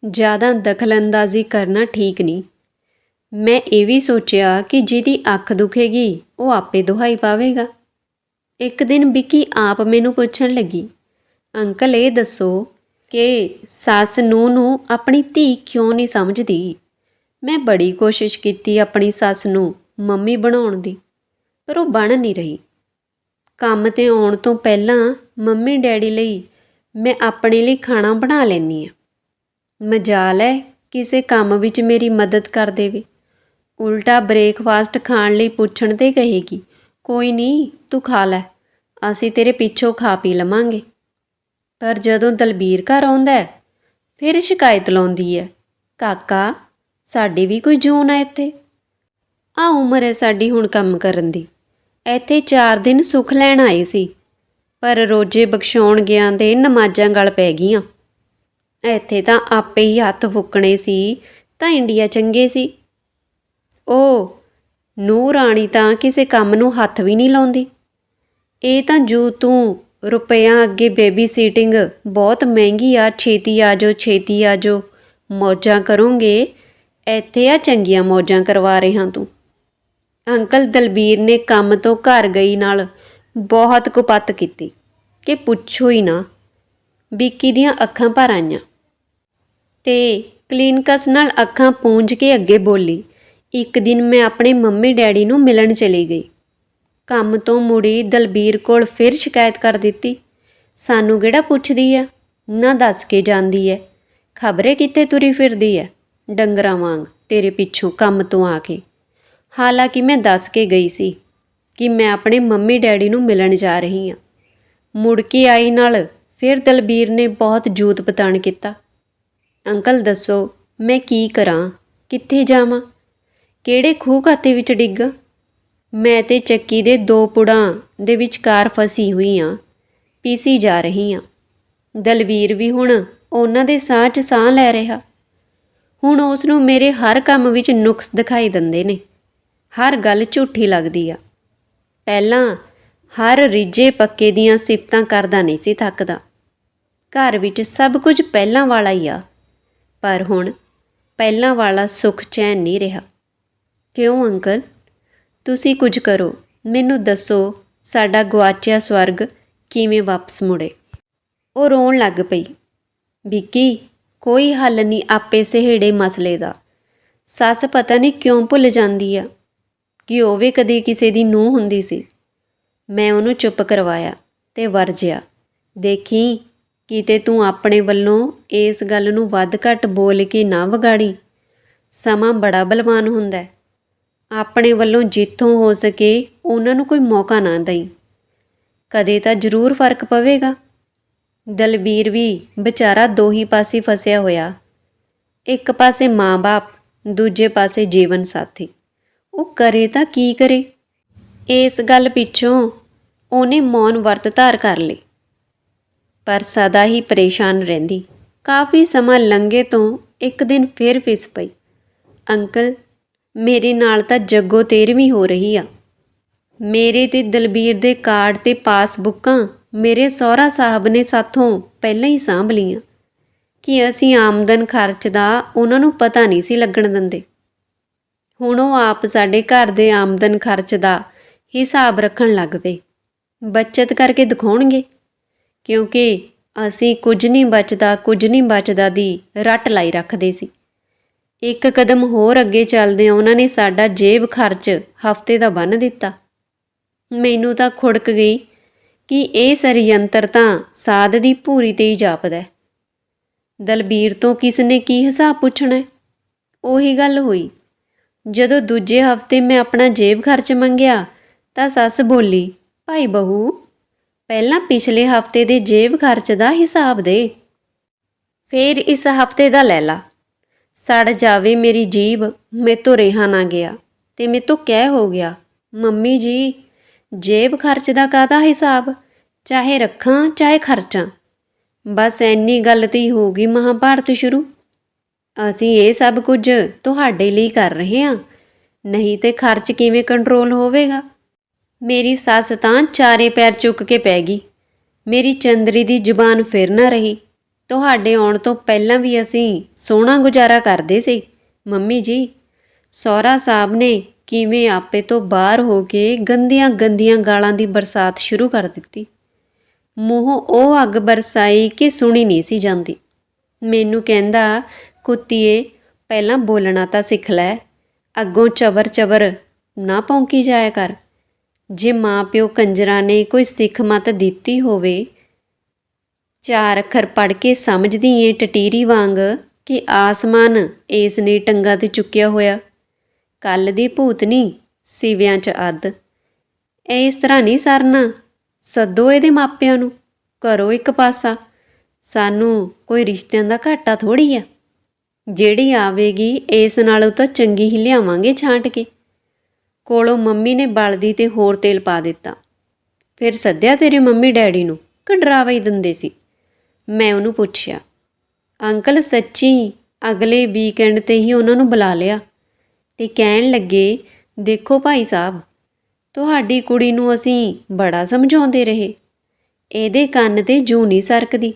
ਜ਼ਿਆਦਾ ਦਖਲਅੰਦਾਜ਼ੀ ਕਰਨਾ ਠੀਕ ਨਹੀਂ। ਮੈਂ ਇਹ ਵੀ ਸੋਚਿਆ ਕਿ ਜਿਹਦੀ ਅੱਖ ਦੁਖੇਗੀ, ਉਹ ਆਪੇ ਦੁਹਾਈ ਪਾਵੇਗਾ। ਇੱਕ ਦਿਨ ਵਿੱਕੀ ਆਪ ਮੈਨੂੰ ਪੁੱਛਣ ਲੱਗੀ, ਅੰਕਲ, ਇਹ ਦੱਸੋ ਕਿ ਸੱਸ ਨੂੰ ਨੂੰ ਆਪਣੀ ਧੀ ਕਿਉਂ ਨਹੀਂ ਸਮਝਦੀ? ਮੈਂ ਬੜੀ ਕੋਸ਼ਿਸ਼ ਕੀਤੀ ਆਪਣੀ ਸੱਸ ਨੂੰ ਮੰਮੀ ਬਣਾਉਣ ਦੀ, ਪਰ ਉਹ ਬਣ ਨਹੀਂ ਰਹੀ। ਕੰਮ ਤੇ ਆਉਣ ਤੋਂ ਪਹਿਲਾਂ ਮੰਮੀ ਡੈਡੀ ਲਈ ਮੈਂ ਆਪਣੇ ਲਈ ਖਾਣਾ ਬਣਾ ਲੈਂਦੀ ਆ ਮਜਾਲ ਹੈ ਕਿਸੇ ਕੰਮ ਵਿੱਚ ਮੇਰੀ ਮਦਦ ਕਰ ਦੇਵੇ। ਉਲਟਾ ਬ੍ਰੇਕਫਾਸਟ ਖਾਣ ਲਈ ਪੁੱਛਣ ਤੇ ਕਹੇਗੀ, ਕੋਈ ਨਹੀਂ, ਤੂੰ ਖਾ ਲੈ, ਅਸੀਂ ਤੇਰੇ ਪਿੱਛੋਂ ਖਾ ਪੀ ਲਵਾਂਗੇ। ਪਰ ਜਦੋਂ ਦਲਬੀਰ ਘਰ ਆਉਂਦਾ ਹੈ, ਫਿਰ ਸ਼ਿਕਾਇਤ ਲਾਉਂਦੀ ਹੈ ਕਾਕਾ ਸਾਡੀ ਵੀ ਕੋਈ ਜੂਨ ਹੈ ਇੱਥੇ। ਆ ਉਮਰ ਹੈ ਸਾਡੀ ਹੁਣ ਕੰਮ ਕਰਨ ਦੀ। ਇੱਥੇ 4 ਦਿਨ ਸੁੱਖ ਲੈਣ ਆਏ ਸੀ ਪਰ ਰੋਜੇ ਬਖਸ਼ਾਉਣ ਗਿਆ ਦੇ ਨਮਾਜ਼ਾਂ ਗਲ ਪੈ ਗਈਆਂ। ਇੱਥੇ ਤਾਂ ਆਪੇ ਹੀ ਹੱਥ ਫੁੱਕਣੇ ਸੀ ਤਾਂ ਇੰਡੀਆ ਚੰਗੇ ਸੀ। ਉਹ ਨੂੰਹ ਰਾਣੀ ਤਾਂ ਕਿਸੇ ਕੰਮ ਨੂੰ ਹੱਥ ਵੀ ਨਹੀਂ ਲਾਉਂਦੀ। ਇਹ ਤਾਂ ਜੂ ਤੂੰ ਰੁਪਿਆਂ ਅੱਗੇ ਬੇਬੀ ਸੀਟਿੰਗ ਬਹੁਤ ਮਹਿੰਗੀ ਆ, ਛੇਤੀ ਆ ਜਾਓ, ਛੇਤੀ ਆ ਜਾਓ। ਮੌਜਾਂ ਕਰੋਗੇ। ਇੱਥੇ ਆ ਚੰਗੀਆਂ ਮੌਜਾਂ ਕਰਵਾ ਰਿਹਾ ਤੂੰ। ਅੰਕਲ ਦਲਬੀਰ ਨੇ ਕੰਮ ਤੋਂ ਘਰ ਗਈ ਨਾਲ ਬਹੁਤ ਕੁਪੱਤ ਕੀਤੀ ਕਿ ਪੁੱਛੋ ਹੀ ਨਾ ਵਿੱਕੀ ਦੀਆਂ ਅੱਖਾਂ ਭਰ ਆਈਆਂ। ਤੇ ਕਲੀਨਕਸ ਨਾਲ ਅੱਖਾਂ ਪੂੰਝ ਕੇ ਅੱਗੇ ਬੋਲੀ, ਇੱਕ ਦਿਨ ਮੈਂ ਆਪਣੇ ਮੰਮੀ ਡੈਡੀ ਨੂੰ ਮਿਲਣ ਚਲੀ ਗਈ। ਕੰਮ ਤੋਂ ਮੁੜੀ ਦਲਬੀਰ ਕੋਲ ਫਿਰ ਸ਼ਿਕਾਇਤ ਕਰ ਦਿੱਤੀ। ਸਾਨੂੰ ਕਿਹੜਾ ਪੁੱਛਦੀ ਆ ਨਾ ਦੱਸ ਕੇ ਜਾਂਦੀ ਐ। ਖਬਰੇ ਕਿੱਥੇ ਤੁਰੀ ਫਿਰਦੀ ਐ? ਡੰਗਰਾਂ ਵਾਂਗ ਤੇਰੇ ਪਿੱਛੋਂ ਕੰਮ ਤੋਂ ਆ ਕੇ। ਹਾਲਾਂਕਿ ਮੈਂ ਦੱਸ ਕੇ ਗਈ ਸੀ ਕਿ ਮੈਂ ਆਪਣੇ ਮੰਮੀ ਡੈਡੀ ਨੂੰ ਮਿਲਣ ਜਾ ਰਹੀ ਹਾਂ ਮੁੜ ਕੇ ਆਈ ਨਾਲ ਫਿਰ ਦਲਬੀਰ ਨੇ ਬਹੁਤ ਜੂਤ ਪਤਾਣ ਕੀਤਾ। ਅੰਕਲ ਦੱਸੋ, ਮੈਂ ਕੀ ਕਰਾਂ? ਕਿੱਥੇ ਜਾਵਾਂ? ਕਿਹੜੇ ਖੂਹ ਖਾਤੇ ਵਿੱਚ ਡਿੱਗਾ? ਮੈਂ ਤੇ ਚੱਕੀ ਦੇ ਦੋ ਪੁੜਾਂ ਦੇ ਵਿਚਕਾਰ ਫਸੀ ਹੋਈ ਹਾਂ ਪੀਸੀ ਜਾ ਰਹੀ ਹਾਂ ਦਲਵੀਰ ਵੀ ਹੁਣ ਉਹਨਾਂ ਦੇ ਸਾਹ 'ਚ ਸਾਹ ਲੈ ਰਿਹਾ। ਹੁਣ ਉਸ ਨੂੰ ਮੇਰੇ ਹਰ ਕੰਮ ਵਿੱਚ ਨੁਕਸ ਦਿਖਾਈ ਦਿੰਦੇ ਨੇ। ਹਰ ਗੱਲ ਝੂਠੀ ਲੱਗਦੀ ਆ। ਪਹਿਲਾਂ ਹਰ ਰਿਜੇ ਪੱਕੇ ਦੀਆਂ ਸਿਫਤਾਂ ਕਰਦਾ ਨਹੀਂ ਸੀ ਥੱਕਦਾ। ਘਰ ਵਿੱਚ ਸਭ ਕੁਝ ਪਹਿਲਾਂ ਵਾਲਾ ਹੀ ਆ। ਪਰ ਹੁਣ ਪਹਿਲਾਂ ਵਾਲਾ ਸੁੱਖ ਚੈਨ ਨਹੀਂ ਰਿਹਾ। ਕਿਉਂ ਅੰਕਲ? ਤੁਸੀਂ ਕੁਝ ਕਰੋ। ਮੈਨੂੰ ਦੱਸੋ, ਸਾਡਾ ਗਵਾਚਿਆ ਸਵਰਗ ਕਿਵੇਂ ਵਾਪਸ ਮੁੜੇ? ਉਹ ਰੋਣ ਲੱਗ ਪਈ। ਵਿੱਕੀ ਕੋਈ ਹੱਲ ਨਹੀਂ ਆਪੇ ਸਹਿੜੇ ਮਸਲੇ ਦਾ। ਸੱਸ ਪਤਾ ਨਹੀਂ ਕਿਉਂ ਭੁੱਲ ਜਾਂਦੀ ਆ। ਕਿ ਉਹ ਵੀ ਕਦੇ ਕਿਸੇ ਦੀ ਨੂੰਹ ਹੁੰਦੀ ਸੀ। ਮੈਂ ਉਹਨੂੰ ਚੁੱਪ ਕਰਵਾਇਆ ਤੇ ਵਰਜਿਆ। ਦੇਖੀ, ਕਿਤੇ ਤੂੰ ਆਪਣੇ ਵੱਲੋਂ ਇਸ ਗੱਲ ਨੂੰ ਵੱਧ ਘੱਟ ਬੋਲ ਕੇ ਨਾ ਵਿਗਾੜੀ। ਸਮਾਂ ਬੜਾ ਬਲਵਾਨ ਹੁੰਦਾ ਹੈ। ਆਪਣੇ ਵੱਲੋਂ ਜਿੱਥੋਂ ਹੋ ਸਕੇ ਉਹਨਾਂ ਨੂੰ ਕੋਈ ਮੌਕਾ ਨਾ ਦਈ। ਕਦੇ ਤਾਂ ਜ਼ਰੂਰ ਫ਼ਰਕ ਪਵੇਗਾ। ਦਲਬੀਰ ਵੀ ਵਿਚਾਰਾ ਦੋ ਹੀ ਪਾਸੇ ਫਸਿਆ ਹੋਇਆ। ਇੱਕ ਪਾਸੇ ਮਾਂ-ਬਾਪ, ਦੂਜੇ ਪਾਸੇ ਜੀਵਨ ਸਾਥੀ। ਉਹ ਕਰੇ ਤਾਂ ਕੀ ਕਰੇ? ਇਸ ਗੱਲ ਪਿੱਛੋਂ ਉਹਨੇ ਮੌਨ ਵਰਤ ਧਾਰ ਕਰ ਲਈ। ਪਰ ਸਦਾ ਹੀ ਪਰੇਸ਼ਾਨ ਰਹਿੰਦੀ। ਕਾਫੀ ਸਮਾਂ ਲੰਘੇ ਤੋਂ ਇੱਕ ਦਿਨ ਫਿਰ ਫਿਸ ਪਈ। ਅੰਕਲ ਮੇਰੇ ਨਾਲ ਤਾਂ ਜੱਗੋ ਤੇਰਵੀਂ ਹੋ ਰਹੀ ਆ। ਮੇਰੇ ਤੇ ਦਲਬੀਰ ਦੇ ਕਾਰਡ ਤੇ ਪਾਸਬੁੱਕਾਂ ਮੇਰੇ ਸਹੁਰਾ ਸਾਹਿਬ ਨੇ ਸਾਥੋਂ ਪਹਿਲਾਂ ਹੀ ਸਾਂਭ ਲਈਆਂ। ਕਿ ਅਸੀਂ ਆਮਦਨ ਖਰਚ ਦਾ ਉਹਨਾਂ ਨੂੰ ਪਤਾ ਨਹੀਂ ਸੀ ਲੱਗਣ ਦਿੰਦੇ। ਹੁਣ ਉਹ ਆਪ ਸਾਡੇ ਘਰ ਦੇ ਆਮਦਨ ਖਰਚ ਦਾ ਹਿਸਾਬ ਰੱਖਣ ਲੱਗ ਪਏ। ਬੱਚਤ ਕਰਕੇ ਦਿਖਾਉਣਗੇ। ਕਿਉਂਕਿ ਅਸੀਂ ਕੁਝ ਨਹੀਂ ਬਚਦਾ, ਕੁਝ ਨਹੀਂ ਬਚਦਾ ਦੀ ਰੱਟ ਲਾਈ ਰੱਖਦੇ ਸੀ। ਇੱਕ ਕਦਮ ਹੋਰ ਅੱਗੇ ਚੱਲਦੇ ਉਹਨਾਂ ਨੇ ਸਾਡਾ ਜੇਬ ਖਰਚ ਹਫ਼ਤੇ ਦਾ ਬੰਨ ਦਿੱਤਾ। ਮੈਨੂੰ ਤਾਂ ਖੁੜਕ ਗਈ ਕਿ ਇਹ ਸਰਯੰਤਰ ਤਾਂ ਸਾਧ ਦੀ ਭੂਰੀ ਤੇ ਹੀ ਜਾਪਦਾ ਦਲਬੀਰ ਤੋਂ ਕਿਸ ਨੇ ਕੀ ਹਿਸਾਬ ਪੁੱਛਣਾ ਉਹੀ ਗੱਲ ਹੋਈ। ਜਦੋਂ ਦੂਜੇ ਹਫ਼ਤੇ ਮੈਂ ਆਪਣਾ ਜੇਬ ਖਰਚ ਮੰਗਿਆ ਤਾਂ ਸੱਸ ਬੋਲੀ, ਭਾਈ ਬਹੂ, ਪਹਿਲਾਂ ਪਿਛਲੇ ਹਫ਼ਤੇ ਦੇ ਜੇਬ ਖਰਚ ਦਾ ਹਿਸਾਬ ਦੇ। ਫੇਰ ਇਸ ਹਫ਼ਤੇ ਦਾ ਲੈ ਲਾ। ਸੜ ਜਾਵੇ ਮੇਰੀ ਜੀਬ ਮੇਤੋਂ ਰਿਹਾ ਨਾ ਗਿਆ ਤੇ ਮੇਤੋਂ ਕਹਿ ਹੋ ਗਿਆ, ਮੰਮੀ ਜੀ, ਜੇਬ ਖਰਚ ਦਾ ਕਾਹਦਾ ਹਿਸਾਬ? ਚਾਹੇ ਰੱਖਾਂ, ਚਾਹੇ ਖਰਚਾਂ। ਬਸ ਐਨੀ ਗੱਲ ਤੇ ਹੀ ਹੋ ਗਈ ਮਹਾਭਾਰਤ ਸ਼ੁਰੂ। ਅਸੀਂ ਇਹ ਸਭ ਕੁਝ ਤੁਹਾਡੇ ਲਈ ਕਰ ਰਹੇ ਹਾਂ। ਨਹੀਂ ਤੇ ਖਰਚ ਕਿਵੇਂ ਕੰਟਰੋਲ ਹੋਵੇਗਾ? ਮੇਰੀ ਸੱਸ ਤਾਂ ਚਾਰੇ ਪੈਰ ਚੁੱਕ ਕੇ ਪੈ ਗਈ। ਮੇਰੀ ਚੰਦਰੀ ਦੀ ਜ਼ੁਬਾਨ ਫਿਰ ਨਾ ਰਹੀ। ਤੁਹਾਡੇ ਆਉਣ ਤੋਂ ਪਹਿਲਾਂ ਵੀ ਅਸੀਂ ਸੋਹਣਾ ਗੁਜ਼ਾਰਾ ਕਰਦੇ ਸੀ। ਮੰਮੀ ਜੀ, ਸਹੁਰਾ ਸਾਹਿਬ ਨੇ ਕਿਵੇਂ ਆਪੇ ਤੋਂ ਬਾਹਰ ਹੋ ਕੇ ਗੰਦੀਆਂ ਗੰਦੀਆਂ ਗਾਲਾਂ ਦੀ ਬਰਸਾਤ ਸ਼ੁਰੂ ਕਰ ਦਿੱਤੀ। ਮੂੰਹ ਉਹ ਅੱਗ ਬਰਸਾਈ ਕਿ ਸੁਣੀ ਨਹੀਂ ਸੀ ਜਾਂਦੀ। ਮੈਨੂੰ ਕਹਿੰਦਾ, ਕੁੱਤੀਏ, ਪਹਿਲਾਂ ਬੋਲਣਾ ਤਾਂ ਸਿੱਖ ਲੈ, ਅੱਗੋਂ ਚਵਰ ਚਵਰ ਨਾ ਪੌਂਕੀ ਜਾਇਆ ਕਰ। ਜੇ ਮਾਂ ਪਿਓ ਕੰਜਰਾਂ ਨੇ ਕੋਈ ਸਿੱਖ ਮਤ ਦਿੱਤੀ ਹੋਵੇ ਚਾਰ ਅੱਖਰ ਪੜ ਕੇ ਸਮਝਦੀ ਏ ਟਟੀਰੀ ਵਾਂਗ ਕਿ ਆਸਮਾਨ ਇਸ ਨੇ ਟੰਗਾ ਤੇ ਚੁੱਕਿਆ ਹੋਇਆ। ਕੱਲ ਦੀ ਭੂਤਨੀ ਸਿਵਿਆਂ 'ਚ ਅੱਧ। ਇਸ ਤਰ੍ਹਾਂ ਨਹੀਂ ਸਰਨਾ। ਸੱਦੋ ਇਹਦੇ ਮਾਪਿਆਂ ਨੂੰ। ਕਰੋ ਇੱਕ ਪਾਸਾ। ਸਾਨੂੰ ਕੋਈ ਰਿਸ਼ਤਿਆਂ ਦਾ ਘਾਟਾ ਥੋੜੀ ਆ। ਜਿਹੜੀ ਆਵੇਗੀ ਇਸ ਨਾਲੋਂ ਤਾਂ ਚੰਗੀ ਹੀ ਲਿਆਵਾਂਗੇ ਛਾਂਟ ਕੇ। ਕੋਲੋਂ ਮੰਮੀ ਨੇ ਬਲਦੀ ਤੇ ਹੋਰ ਤੇਲ ਪਾ ਦਿੱਤਾ। ਫਿਰ ਸੱਦਿਆ ਤੇਰੇ ਮੰਮੀ ਡੈਡੀ ਨੂੰ। ਕਿ ਹੀ ਦਿੰਦੇ ਸੀ। ਮੈਂ ਉਹਨੂੰ ਪੁੱਛਿਆ। ਅੰਕਲ ਸੱਚੀ ਅਗਲੇ ਵੀਕਐਂਡ ਤੇ ਹੀ ਉਹਨਾਂ ਨੂੰ ਬੁਲਾ ਲਿਆ ਤੇ ਕਹਿਣ ਲੱਗੇ, ਦੇਖੋ ਭਾਈ ਸਾਹਿਬ, ਤੁਹਾਡੀ ਕੁੜੀ ਨੂੰ ਅਸੀਂ ਬੜਾ ਸਮਝਾਉਂਦੇ ਰਹੇ। ਇਹਦੇ ਕੰਨ ਤੇ ਜੂ ਨਹੀਂ ਸਰਕਦੀ।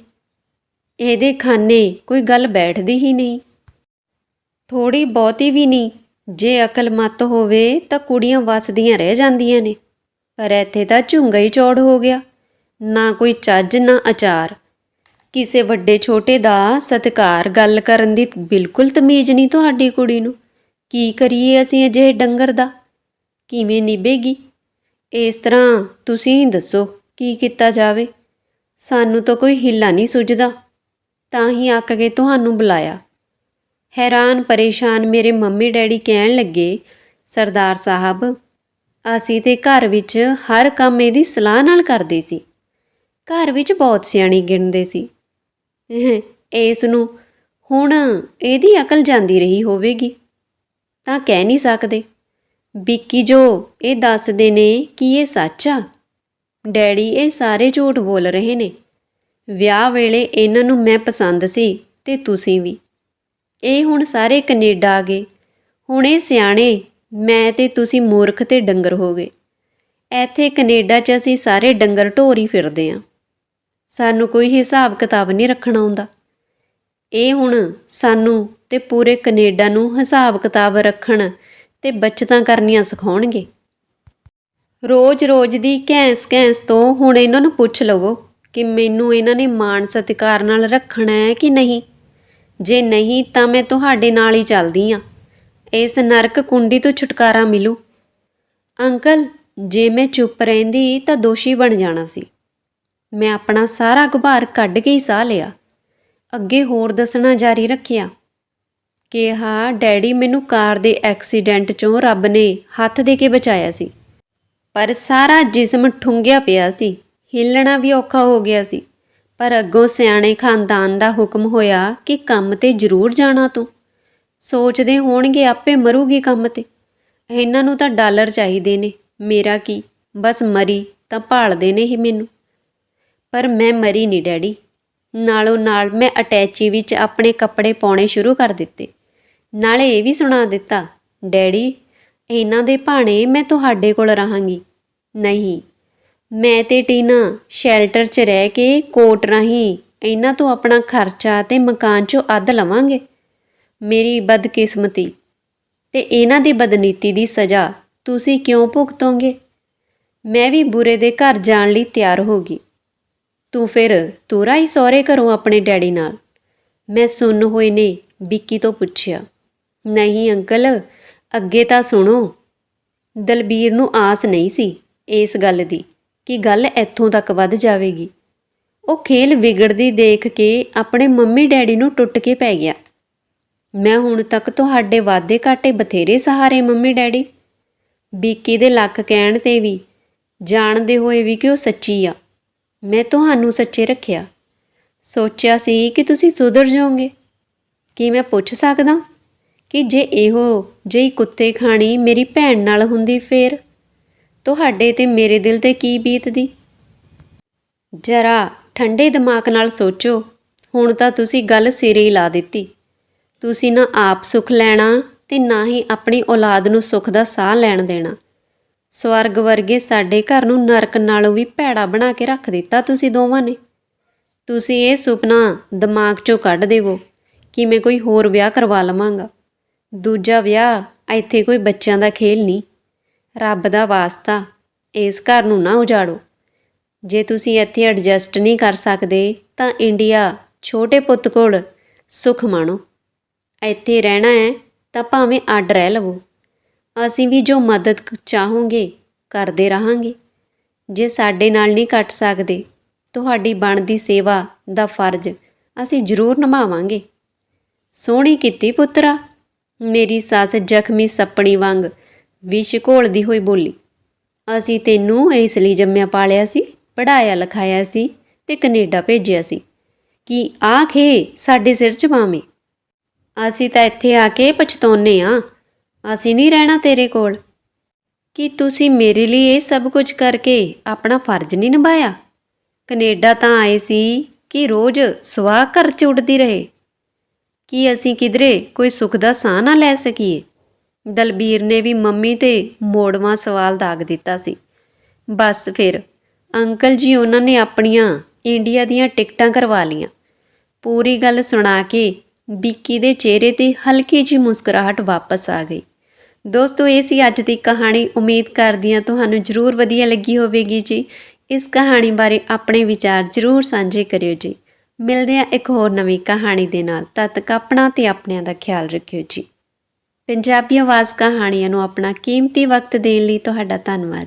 ਇਹਦੇ ਖਾਨੇ ਕੋਈ ਗੱਲ ਬੈਠਦੀ ਹੀ ਨਹੀਂ। ਥੋੜੀ ਬਹੁਤੀ ਵੀ ਨਹੀਂ, ਜੇ ਅਕਲ ਮੱਤ ਹੋਵੇ ਤਾਂ ਕੁੜੀਆਂ ਵਸਦੀਆਂ ਰਹਿ ਜਾਂਦੀਆਂ ਨੇ। ਪਰ ਇੱਥੇ ਤਾਂ ਝੁੰਗਾ ਹੀ ਚੌੜ ਹੋ ਗਿਆ, ਨਾ ਕੋਈ ਚੱਜ ਨਾ ਅਚਾਰ ਕਿਸੇ ਵੱਡੇ ਛੋਟੇ ਦਾ ਸਤਿਕਾਰ ਗੱਲ ਕਰਨ ਦੀ ਬਿਲਕੁਲ ਤਮੀਜ਼ ਨਹੀਂ ਤੁਹਾਡੀ ਕੁੜੀ ਨੂੰ। ਕੀ ਕਰੀਏ ਅਸੀਂ ਅਜੇ ਡੰਗਰ ਦਾ? ਕਿਵੇਂ ਨਿਭੇਗੀ? ਇਸ ਤਰ੍ਹਾਂ ਤੁਸੀਂ ਦੱਸੋ, ਕੀ ਕੀਤਾ ਜਾਵੇ? ਸਾਨੂੰ ਤਾਂ ਕੋਈ ਹਿੱਲਾ ਨਹੀਂ ਸੁਝਦਾ। ਤਾਂ ਹੀ ਆਕ ਕੇ ਤੁਹਾਨੂੰ ਬੁਲਾਇਆ। ਹੈਰਾਨ ਪਰੇਸ਼ਾਨ ਮੇਰੇ ਮੰਮੀ ਡੈਡੀ ਕਹਿਣ ਲੱਗੇ, ਸਰਦਾਰ ਸਾਹਿਬ, ਅਸੀਂ ਤੇ ਘਰ ਵਿੱਚ ਹਰ ਕੰਮ ਇਹਦੀ ਸਲਾਹ ਨਾਲ ਕਰਦੇ ਸੀ। ਘਰ ਵਿੱਚ ਬਹੁਤ ਸਿਆਣੀ ਗਿਣਦੇ ਸੀ। ਇਸ ਨੂੰ ਹੁਣ ਇਹਦੀ ਅਕਲ ਜਾਂਦੀ ਰਹੀ ਹੋਵੇਗੀ। ਤਾਂ ਕਹਿ ਨਹੀਂ ਸਕਦੇ। ਵਿੱਕੀ ਜੋ ਇਹ ਦੱਸਦੇ ਨੇ ਕਿ ਇਹ ਸੱਚ ਆ। ਡੈਡੀ ਇਹ ਸਾਰੇ ਝੂਠ ਬੋਲ ਰਹੇ ਨੇ। ਵਿਆਹ ਵੇਲੇ ਇਹਨਾਂ ਨੂੰ ਮੈਂ ਪਸੰਦ ਸੀ ਤੇ ਤੁਸੀਂ ਵੀ। ਇਹ ਹੁਣ ਸਾਰੇ ਕੈਨੇਡਾ ਆ ਗਏ। ਹੁਣ ਇਹ ਸਿਆਣੇ, ਮੈਂ ਤੇ ਤੁਸੀਂ ਮੂਰਖ ਤੇ ਡੰਗਰ ਹੋ ਗਏ। ਇੱਥੇ ਕੈਨੇਡਾ 'ਚ ਅਸੀਂ ਸਾਰੇ ਡੰਗਰ ਢੋਰੀ ਫਿਰਦੇ ਆਂ। ਸਾਨੂੰ ਕੋਈ ਹਿਸਾਬ ਕਿਤਾਬ ਨਹੀਂ ਰੱਖਣਾ ਆਉਂਦਾ। ਇਹ ਹੁਣ ਸਾਨੂੰ ਤੇ ਪੂਰੇ ਕੈਨੇਡਾ ਨੂੰ ਹਿਸਾਬ ਕਿਤਾਬ ਰੱਖਣ ਤੇ ਬੱਚਤਾਂ ਕਰਨੀਆਂ ਸਿਖਾਉਣਗੇ। ਰੋਜ਼-ਰੋਜ਼ ਦੀ ਘੈਂਸ ਘੈਂਸ ਤੋਂ ਹੁਣ ਇਹਨਾਂ ਨੂੰ ਪੁੱਛ ਲਵੋ ਕਿ ਮੈਨੂੰ ਇਹਨਾਂ ਨੇ ਮਾਣ ਸਤਿਕਾਰ ਨਾਲ ਰੱਖਣਾ ਹੈ ਕਿ ਨਹੀਂ? ਜੇ ਨਹੀਂ ਤਾਂ ਮੈਂ ਤੁਹਾਡੇ ਨਾਲ ਹੀ ਚੱਲਦੀ ਆ ਇਸ ਨਰਕ ਕੁੰਡੀ ਤੋਂ ਛੁਟਕਾਰਾ ਮਿਲੂ। ਅੰਕਲ, ਜੇ ਮੈਂ ਚੁੱਪ ਰਹਿੰਦੀ ਤਾਂ ਦੋਸ਼ੀ ਬਣ ਜਾਣਾ ਸੀ। ਮੈਂ ਆਪਣਾ ਸਾਰਾ ਗੁਬਾਰ ਕੱਢ ਕੇ ਹੀ ਸਾਹ ਲਿਆ। ਅੱਗੇ ਹੋਰ ਦੱਸਣਾ ਜਾਰੀ ਰੱਖਿਆ। ਕਿਹਾ, ਡੈਡੀ, ਮੈਨੂੰ ਕਾਰ ਦੇ ਐਕਸੀਡੈਂਟ 'ਚੋਂ ਰੱਬ ਨੇ ਹੱਥ ਦੇ ਕੇ ਬਚਾਇਆ ਸੀ। ਪਰ ਸਾਰਾ ਜਿਸਮ ਠੁੰਗਿਆ ਪਿਆ ਸੀ। ਹਿੱਲਣਾ ਵੀ ਔਖਾ ਹੋ ਗਿਆ ਸੀ। ਪਰ ਅੱਗੋਂ ਸਿਆਣੇ ਖਾਨਦਾਨ ਦਾ ਹੁਕਮ ਹੋਇਆ ਕਿ ਕੰਮ ਤੇ ਜ਼ਰੂਰ ਜਾਣਾ ਤੂੰ। ਸੋਚਦੇ ਹੋਣਗੇ ਆਪੇ ਮਰੂਗੀ ਕੰਮ ਤੇ। ਇਹਨਾਂ ਨੂੰ ਤਾਂ ਡਾਲਰ ਚਾਹੀਦੇ ਨੇ। ਮੇਰਾ ਕੀ? ਬਸ ਮਰੀ ਤਾਂ ਭਾਲਦੇ ਨੇ ਹੀ ਮੈਨੂੰ। ਪਰ ਮੈਂ ਮਰੀ ਨਹੀਂ ਡੈਡੀ। ਨਾਲੋਂ ਨਾਲ ਮੈਂ ਅਟੈਚੀ ਵਿੱਚ ਆਪਣੇ ਕੱਪੜੇ ਪਾਉਣੇ ਸ਼ੁਰੂ ਕਰ ਦਿੱਤੇ। ਨਾਲੇ ਇਹ ਵੀ ਸੁਣਾ ਦਿੱਤਾ, ਡੈਡੀ, ਇਹਨਾਂ ਦੇ ਭਾਣੇ ਮੈਂ ਤੁਹਾਡੇ ਕੋਲ ਰਹਾਂਗੀ। ਨਹੀਂ, ਮੈਂ ਤੇ ਟੀਨਾ ਸ਼ੈਲਟਰ 'ਚ ਰਹਿ ਕੇ ਕੋਟ ਰਾਹੀਂ ਇਹਨਾਂ ਤੋਂ ਆਪਣਾ ਖਰਚਾ ਤੇ ਮਕਾਨ 'ਚੋਂ ਅੱਧ ਲਵਾਂਗੇ। ਮੇਰੀ ਬਦਕਿਸਮਤੀ ਤੇ ਇਹਨਾਂ ਦੀ ਬਦਨੀਤੀ ਦੀ ਸਜ਼ਾ ਤੁਸੀਂ ਕਿਉਂ ਭੁਗਤੋਗੇ? ਮੈਂ ਵੀ ਬੁਰੇ ਦੇ ਘਰ ਜਾਣ ਲਈ ਤਿਆਰ ਹੋ ਗਈ। ਤੂੰ ਫਿਰ ਤੁਰਾ ਹੀ ਸਹੁਰੇ ਘਰੋਂ ਆਪਣੇ ਡੈਡੀ ਨਾਲ? ਮੈਂ ਸੁਣ ਹੋਏ ਨੇ ਵਿੱਕੀ ਤੋਂ ਪੁੱਛਿਆ। ਨਹੀਂ ਅੰਕਲ, ਅੱਗੇ ਤਾਂ ਸੁਣੋ। ਦਲਬੀਰ ਨੂੰ ਆਸ ਨਹੀਂ ਸੀ ਇਸ ਗੱਲ ਦੀ ਕਿ ਗੱਲ ਇੱਥੋਂ ਤੱਕ ਵੱਧ ਜਾਵੇਗੀ। ਉਹ ਖੇਲ ਵਿਗੜਦੀ ਦੇਖ ਕੇ ਆਪਣੇ ਮੰਮੀ ਡੈਡੀ ਨੂੰ ਟੁੱਟ ਕੇ ਪੈ ਗਿਆ। ਮੈਂ ਹੁਣ ਤੱਕ ਤੁਹਾਡੇ ਵਾਅਦੇ ਘਾਟੇ ਬਥੇਰੇ ਸਹਾਰੇ ਮੰਮੀ ਡੈਡੀ। ਬੀਕੀ ਦੇ ਲੱਕ ਕਹਿਣ ਤੇ ਵੀ ਜਾਣਦੇ ਹੋਏ ਵੀ ਕਿ ਉਹ ਸੱਚੀ ਆ। ਮੈਂ ਤੁਹਾਨੂੰ ਸੱਚੇ ਰੱਖਿਆ। ਸੋਚਿਆ ਸੀ ਕਿ ਤੁਸੀਂ ਸੁਧਰ ਜਾਓਗੇ। ਕੀ ਮੈਂ ਪੁੱਛ ਸਕਦਾ ਕਿ ਜੇ ਇਹੋ ਜਿਹੀ ਕੁੱਤੇ ਖਾਣੀ ਮੇਰੀ ਭੈਣ ਨਾਲ ਹੁੰਦੀ ਫੇਰ? ਤੁਹਾਡੇ ਤੇ ਮੇਰੇ ਦਿਲ ਤੇ ਕੀ ਬੀਤਦੀ? ਜਰਾ ਠੰਡੇ ਦਿਮਾਗ ਨਾਲ ਸੋਚੋ। ਹੁਣ ਤਾਂ ਤੁਸੀਂ ਗੱਲ ਸਿਰੇ ਹੀ ਲਾ ਦਿੱਤੀ। ਤੁਸੀਂ ਨਾ ਆਪ ਸੁੱਖ ਲੈਣਾ ਤੇ ਨਾ ਹੀ ਆਪਣੀ ਔਲਾਦ ਨੂੰ ਸੁੱਖ ਦਾ ਸਾਹ ਲੈਣ ਦੇਣਾ। ਸਵਰਗ ਵਰਗੇ ਸਾਡੇ ਘਰ ਨੂੰ ਨਰਕ ਨਾਲੋਂ ਵੀ ਭੈੜਾ ਬਣਾ ਕੇ ਰੱਖ ਦਿੱਤਾ ਤੁਸੀਂ ਦੋਵਾਂ ਨੇ। ਤੁਸੀਂ ਇਹ ਸੁਪਨਾ ਦਿਮਾਗ 'ਚੋਂ ਕੱਢ ਦੇਵੋ ਕਿ ਮੈਂ ਕੋਈ ਹੋਰ ਵਿਆਹ ਕਰਵਾ ਲਵਾਂਗਾ। ਦੂਜਾ ਵਿਆਹ ਇੱਥੇ ਕੋਈ ਬੱਚਿਆਂ ਦਾ ਖੇਲ ਨਹੀਂ। ਰੱਬ ਦਾ ਵਾਸਤਾ ਇਸ ਘਰ ਨੂੰ ਨਾ ਉਜਾੜੋ। ਜੇ ਤੁਸੀਂ ਇੱਥੇ ਐਡਜਸਟ ਨਹੀਂ ਕਰ ਸਕਦੇ ਤਾਂ ਇੰਡੀਆ ਛੋਟੇ ਪੁੱਤ ਕੋਲ ਸੁਖ ਮਾਣੋ। ਇੱਥੇ ਰਹਿਣਾ ਹੈ ਤਾਂ ਭਾਵੇਂ ਅੱਡ ਰਹਿ ਲਵੋ। ਅਸੀਂ ਵੀ ਜੋ ਮਦਦ ਕ- ਚਾਹੋਗੇ, ਕਰਦੇ ਰਹਾਂਗੇ। ਜੇ ਸਾਡੇ ਨਾਲ ਨਹੀਂ ਕੱਟ ਸਕਦੇ, ਤੁਹਾਡੀ ਬਣਦੀ ਸੇਵਾ ਦਾ ਫਰਜ਼ ਅਸੀਂ ਜ਼ਰੂਰ ਨਿਭਾਵਾਂਗੇ। ਸੋਹਣੀ ਕੀਤੀ ਪੁੱਤਰਾ, ਮੇਰੀ ਸੱਸ ਜ਼ਖਮੀ ਸੱਪਣੀ ਵਾਂਗ ਵਿਸ਼ ਘੋਲਦੀ ਹੋਈ ਬੋਲੀ, ਅਸੀਂ ਤੈਨੂੰ ਇਸ ਲਈ ਜੰਮਿਆ ਪਾਲਿਆ ਸੀ ਪੜਾਇਆ ਲਿਖਾਇਆ ਸੀ ਤੇ ਕੈਨੇਡਾ ਭੇਜਿਆ ਸੀ, ਕਿ ਆਖੇ ਸਾਡੇ ਸਿਰ 'ਚ ਪਾਵੇਂ ਅਸੀਂ ਤਾਂ ਇੱਥੇ ਆ ਕੇ ਪਛਤਾਉਨੇ ਆ। ਅਸੀਂ ਨਹੀਂ ਰਹਿਣਾ ਤੇਰੇ ਕੋਲ। ਕਿ ਤੁਸੀਂ ਮੇਰੇ ਲਈ ਇਹ ਸਭ ਕੁਝ ਕਰਕੇ ਆਪਣਾ ਫਰਜ਼ ਨਹੀਂ ਨਿਭਾਇਆ? ਕੈਨੇਡਾ ਤਾਂ ਆਏ ਸੀ ਕਿ ਰੋਜ਼ ਸਵਾਹ ਘਰ ਚ ਉੱਡਦੀ ਰਹੇ। ਕੀ ਅਸੀਂ ਕਿਧਰੇ ਕੋਈ ਸੁੱਖ ਦਾ ਸਾਹ ਨਾ ਲੈ ਸਕੀਏ? ਦਲਬੀਰ ਨੇ ਵੀ ਮੰਮੀ ਤੇ ਮੋੜਵਾਂ ਸਵਾਲ ਦਾਗ ਦਿੱਤਾ ਸੀ। ਬਸ ਫਿਰ, ਅੰਕਲ ਜੀ ਉਹਨਾਂ ਨੇ ਆਪਣੀਆਂ ਇੰਡੀਆ ਦੀਆਂ ਟਿਕਟਾਂ ਕਰਵਾ ਲੀਆਂ ਪੂਰੀ ਗੱਲ ਸੁਣਾ ਕੇ ਵਿੱਕੀ ਦੇ ਚਿਹਰੇ ਤੇ ਹਲਕੀ ਜਿਹੀ ਮੁਸਕਰਾਹਟ ਵਾਪਸ ਆ ਗਈ। ਦੋਸਤੋ, ਇਹ ਸੀ ਅੱਜ ਦੀ ਕਹਾਣੀ। ਉਮੀਦ ਕਰਦੀ ਹਾਂ ਤੁਹਾਨੂੰ ਜਰੂਰ ਵਧੀਆ ਲੱਗੀ ਹੋਵੇਗੀ ਜੀ। ਇਸ ਕਹਾਣੀ ਬਾਰੇ ਆਪਣੇ ਵਿਚਾਰ ਜਰੂਰ ਸਾਂਝੇ ਕਰਿਓ ਜੀ। ਮਿਲਦੇ ਹਾਂ ਇੱਕ ਹੋਰ ਨਵੀਂ ਕਹਾਣੀ ਦੇ ਨਾਲ। ਤਦ ਤੱਕ ਆਪਣਾ ਤੇ ਆਪਣਿਆਂ ਦਾ ਖਿਆਲ ਰੱਖਿਓ ਜੀ। ਪੰਜਾਬੀ ਆਵਾਜ਼ ਕਹਾਣੀਆਂ ਨੂੰ ਆਪਣਾ ਕੀਮਤੀ ਵਕਤ ਦੇਣ ਲਈ ਤੁਹਾਡਾ ਧੰਨਵਾਦ।